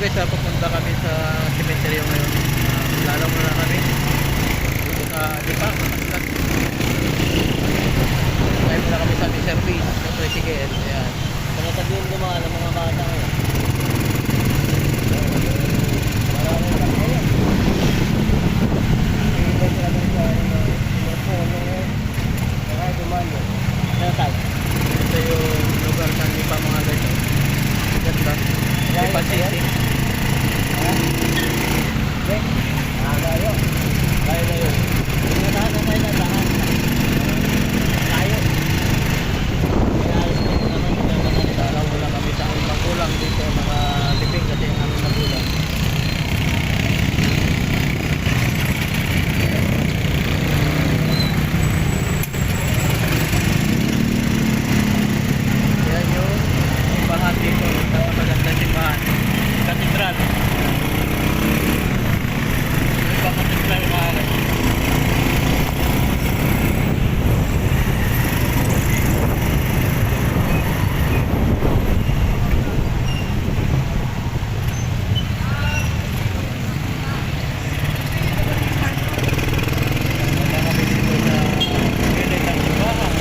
guys, ah, pupunta kami sa cemetery ngayon. Uh, lalo muna kami. Dito sa Lipa, Manaslas. Kaya muna kami sa service, sa tricycle. Ayan. Sabihin ko mga ng mga bata ngayon. Tayo? Ito yung lugar ng Lipa mga guys. Ganda. Lipa City. Ha? Okay. Aga yun. Kaya na yun. Yung tahan na tayo na tahan. Tayo. Kaya ayos na yun naman yung naman natin. Lalo muna kami sa aming magulang dito. Nakalibing kasi ang aming magulang. Yan yung simbahan dito. Napakaganda simbahan. Katedral. Yung pa katedral mga guys. Wala kami dito sa gilid ng simbahan.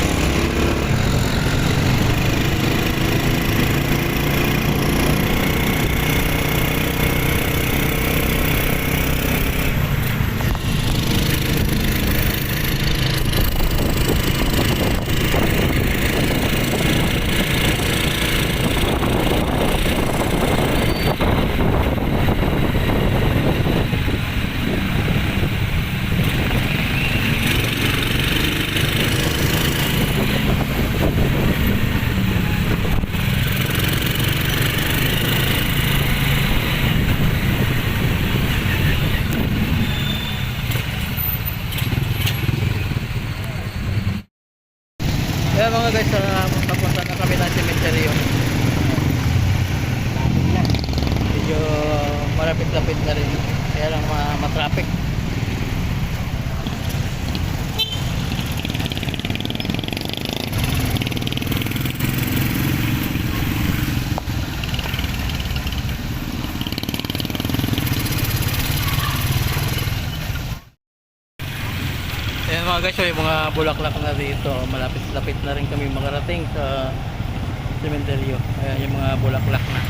Kaya mga guys, uh, papunta na kami ng cemetery yun. Medyo malapit-lapit na rin. Kaya lang ma- matraffic. Ayan mga guys, may mga bulaklak na dito. Malapit-lapit na rin kami makarating sa sementeryo. Ayan yung mga bulaklak na.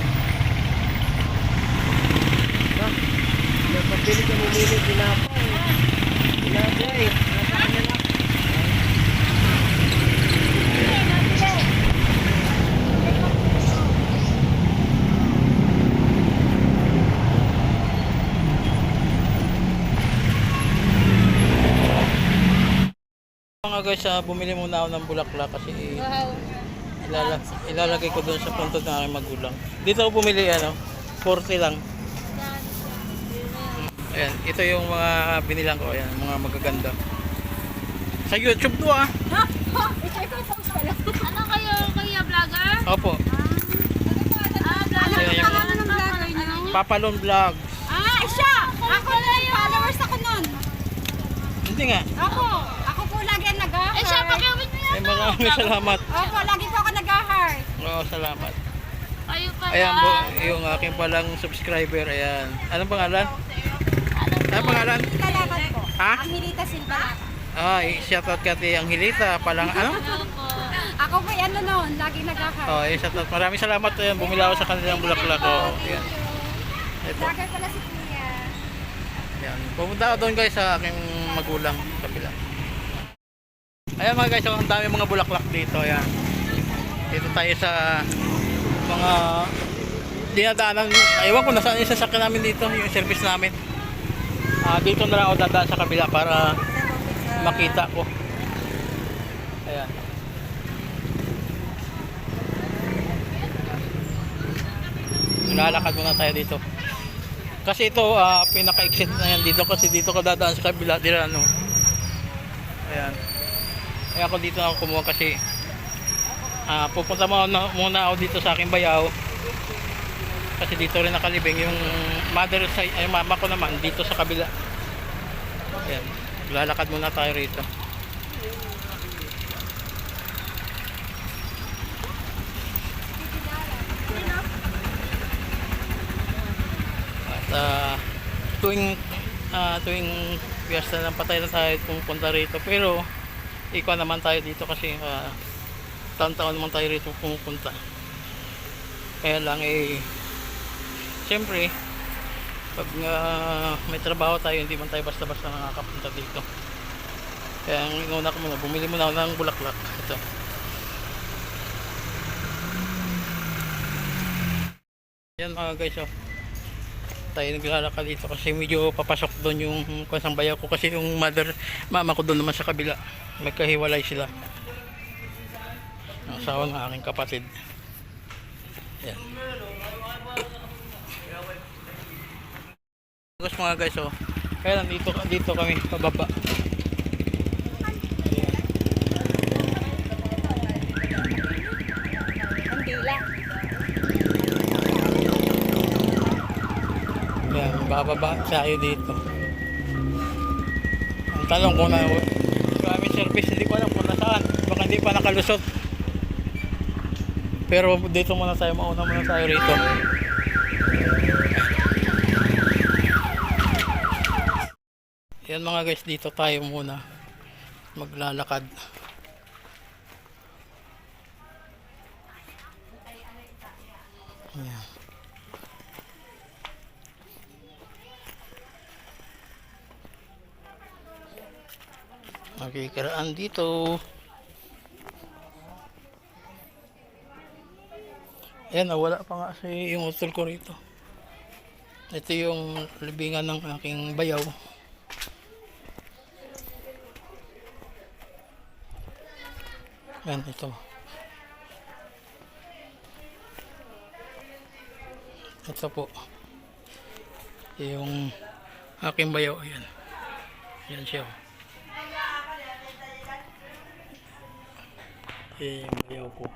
Nagpapili ka mumili tinapay. Tinapay. Nasa kanya na. Mga guys, ah, bumili muna ako ng bulaklak kasi Wow. ilala ilalagay ko doon sa punto ng aking magulang. Dito ako bumili ano, 40 lang. Ayan, ito yung mga binilang ko, ayan, mga magaganda. Sa YouTube to ah. Ano kayo, kuya vlogger? Opo, Ah, vlogger. Ayan, yung- Ano ng vlogger niyo? Papalon Vlog. Ah, siya! Ako na yun! Followers ako nun. Hindi nga. Ako. Ako po lagi ang nag-heart. Eh, siya, pakiawit niya Ay, maraming salamat. Opo, lagi po ako nag-heart. Oo, salamat. Kayo pala. Ayan po, yung aking palang subscriber, ayan. Anong pangalan? Anong pangalan? Talakat po. Ha? Ang Hilita Silva. Ah, shoutout kati Angelita, palang ano? Ako po yan noon, lagi nag-heart. Oh, eh, shoutout. Maraming salamat. Ayan, bumili ako sa kanilang bulaklak. Oh, ayan. Ito. Vlogger pala si kuya. Ayan. Pumunta ako doon guys sa aking magulang. Ayan mga guys, ang dami mga bulaklak dito. Ayan. Dito tayo sa mga dinadaanan. Ewan ko nasaan yung sasakyan namin dito, yung service namin. Ah, dito na lang ako dadaan sa kabila para makita ko. Ayan. Lalakad muna tayo dito. Kasi ito, ah, pinaka-exit na yan dito kasi dito ka dadaan sa kabila, dira ano. Ayan. Kaya ako dito ako kumuha kasi ah, pupunta muna, muna ako dito sa aking bayaw. Kasi dito rin nakalibing yung mother side, ay mama ko naman dito sa kabila. Ayan. Lalakad muna tayo rito. ah, tuwing ah, tuwing piyesta ng patay na tayo pumunta rito pero ikaw naman tayo dito kasi ah, taon-taon naman tayo rito pumupunta. Kaya lang eh siyempre pag ah, may trabaho tayo hindi man tayo basta-basta nakakapunta dito. Kaya ang inuna ko muna bumili muna ng bulaklak. Ito. Yan mga guys oh tayo naglalakad dito kasi medyo papasok doon yung kwansang bayaw ko. Kasi yung mother mama ko doon naman sa kabila magkahiwalay sila. Ang asawa ng aking kapatid. Yan Tapos mga guys oh kaya nandito dito kami pababa Ang dila. Yan, bababa tayo dito. Ang tanong ko na kami service, hindi ko alam kung nasaan. Baka hindi pa nakalusot. Pero dito muna tayo, mauna muna tayo rito. Yan mga guys, dito tayo muna maglalakad. Yan. Makikiraan dito. Ayan, nawala pa nga si yung utol ko rito. Ito yung libingan ng aking bayaw. Yan, ito. Ito po. Yung aking bayaw. Ayan. Ayan siya. oh. Ayan yung bayaw ko.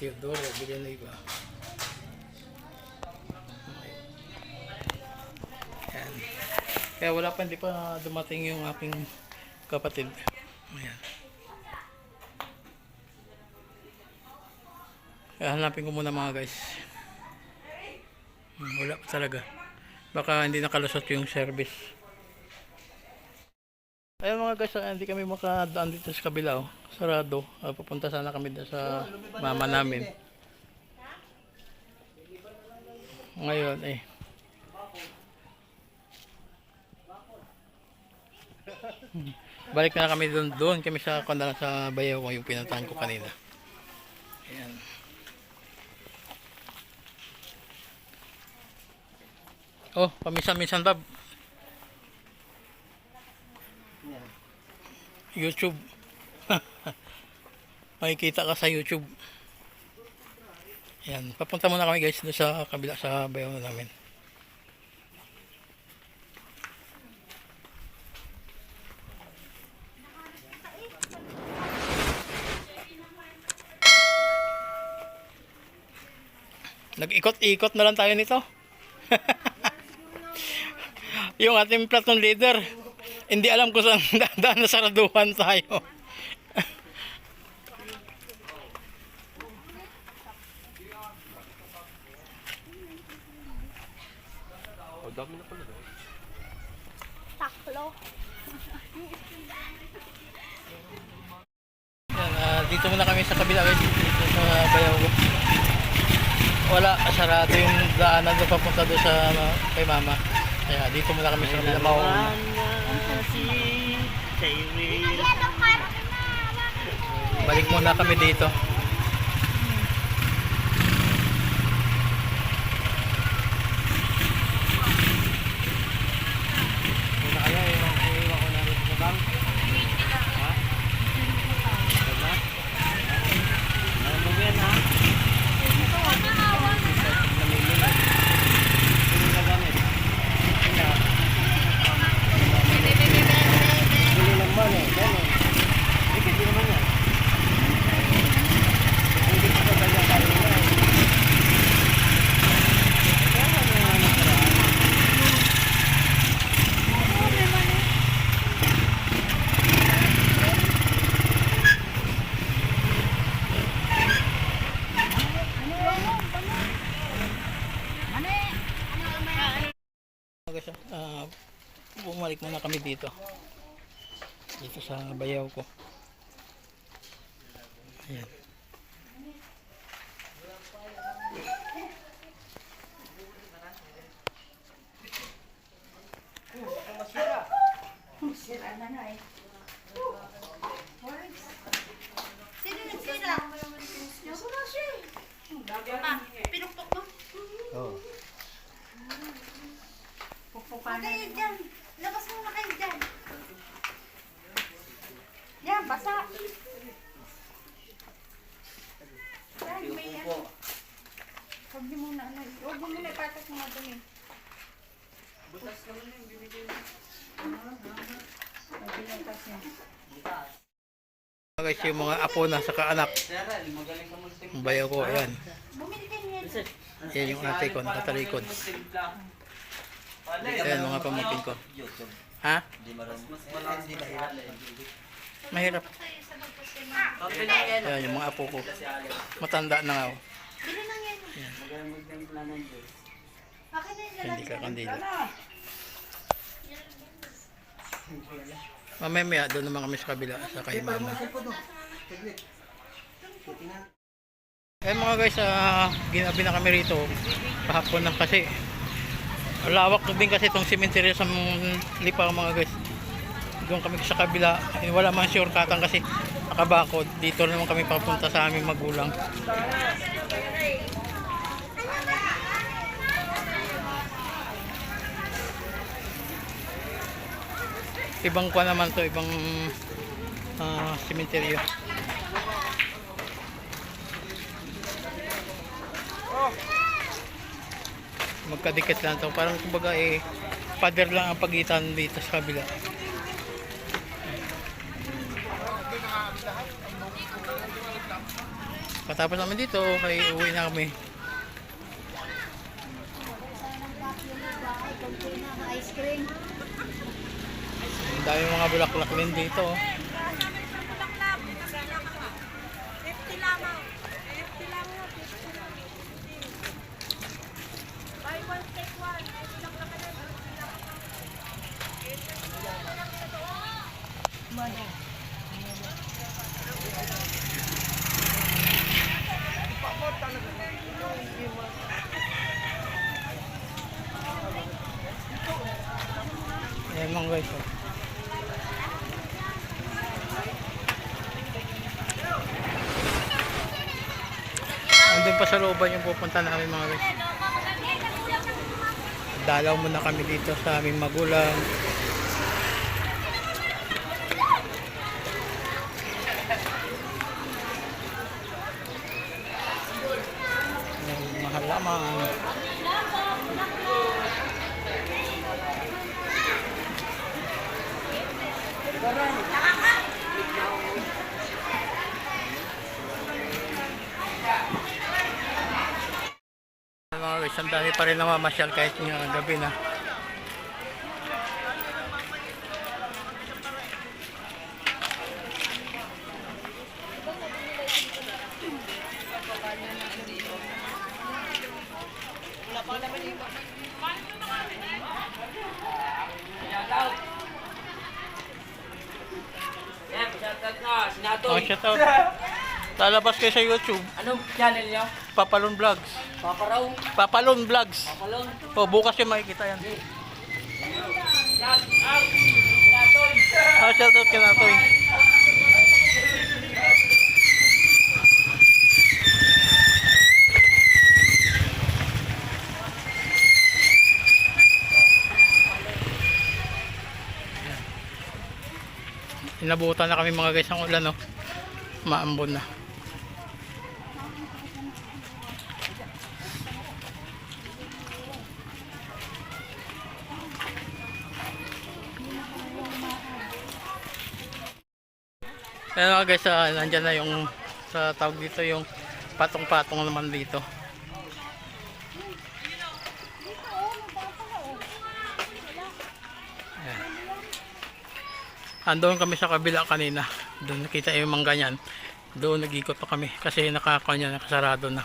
Teodoro Villanueva. Okay. Ayan. Kaya wala pa, hindi pa dumating yung aking kapatid. Ayan. Kaya hanapin ko muna mga guys. Hmm, Wala pa talaga. Baka hindi nakalusot yung service. Ayun mga guys, ah, hindi kami makadaan dito sa kabila. Oh. Sarado. Ah, pupunta sana kami sa mama namin. Ngayon eh. Hmm. Balik na kami doon. Doon kami sa kanda sa bayaw yung pinuntahan ko kanina. Ayan. Oh, paminsan-minsan ba? YouTube. Makikita ka sa YouTube. Yan, papunta muna kami guys doon sa kabila sa bayaw na namin. Nag-ikot-ikot na lang tayo nito. yung ating platoon leader, hindi alam kung saan dadaan na saraduhan tayo. Taklo. Yan, ah, dito muna kami sa kabila guys, dito sa bayaw. Wala, sarado yung daanan doon papunta doon sa ano, kay mama. Kaya dito muna kami sa kabila mauna. Balik muna kami dito. Muna kaya, iwan ko, iwan ko na rin sa bang. Ha? Diba? Ano mo yan, ha? Namimili. Sino na gamit? Sino? Bili lang ba, eh? Ganun. Dikit, di naman yan. Bumalik muna kami dito. Dito sa bayaw ko. Ayan. Sino nagsira? Yung sila siya eh. Pinukpok mo? Oo. Huwag kayo dyan. Labas mo na kayo dyan. Yan, basa. Yan, may ano. Huwag niyo muna, ano. Huwag mo muna ipatak mga dumi. Mga guys, yung mga apo na sa kaanak. Ang bayaw ko, ayan. Bumili kayo yan. Ayan yung ate ko, nakatalikod. Ayan mga pamangkin ko. Ha? Mahirap. Ayan yung mga apo ko. Matanda na nga. oh. Lang yung Hindi ka kandila. Mamaya maya, doon naman kami sa kabila sa kay mama. Eh mga guys, ah, ginabi na kami rito. Kahapon na kasi lawak din kasi itong cemetery sa lipa mga guys. Doon kami sa kabila, wala man sure katang kasi nakabakod. Dito naman kami papunta sa aming magulang. Ibang kwa naman to, ibang ah, cemetery. Magkadikit lang to parang kumbaga eh pader lang ang pagitan dito sa kabila Patapos naman dito, kay uwi na kami. Ang dami mga bulaklak din dito. oh. Ayan mga guys. oh. Andun pa sa looban yung pupunta namin mga guys. Dalaw muna kami dito sa aming magulang. Ayan, Mahal lamang. Mga guys, ang dami pa rin namamasyal kahit nga gabi na. Oh, shout out. Lalabas kayo sa YouTube, Anong channel niyo? Papalon Vlogs. Paparaw? Papalon Vlogs. Papalong? Oh, bukas yung makikita yan. Shout out! Ah, shout out Inabutan na kami mga guys ng ulan no. Maambon na. Ayan mga guys, ah, nandyan na yung sa tawag dito yung patong-patong naman dito. Andoon kami sa kabila kanina. Doon nakita yung mga ganyan. Doon nag-ikot pa kami kasi nakakanya nakasarado na.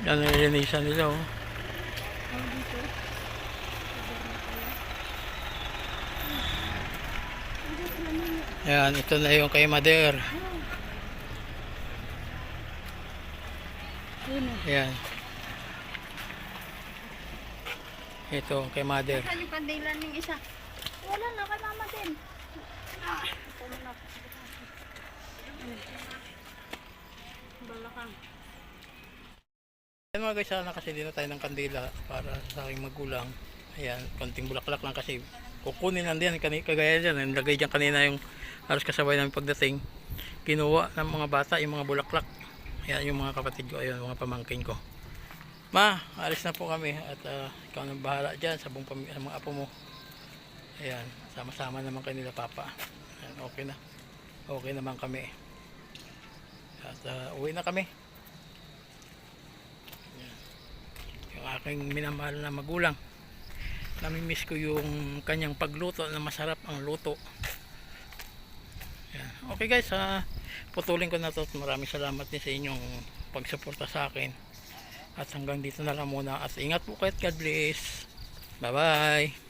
Yan ang nilinisan nila oh. Yan, ito na yung kay Mader. Yan. Ito kay Mader. Saan yung kandilan ng isa? Wala na, kay mama din. Ah, ito na. Balakang. Ayan mga guys, sana kasi din na tayo ng kandila para sa aking magulang. Ayan, konting bulaklak lang kasi kukunin kani- kagaya dyan, nilagay dyan kanina yung halos kasabay namin pagdating. Kinuha ng mga bata yung mga bulaklak. Ayan yung mga kapatid ko, ayun, mga pamangkin ko. Ma, alis na po kami at ah, ikaw nang bahala dyan sa buong pami- sa mga apo mo. Ayan, sama-sama naman kayo nila papa. Ayan, okay na. Okay naman kami. At ah, uwi na kami. Yung aking minamahal na magulang. Namimiss ko yung kanyang pagluto na masarap ang luto. Yan. okay guys ha. Putulin ko na to maraming salamat din sa inyong pagsuporta sa akin. At hanggang dito na lang muna. At ingat po kayo God bless. Bye bye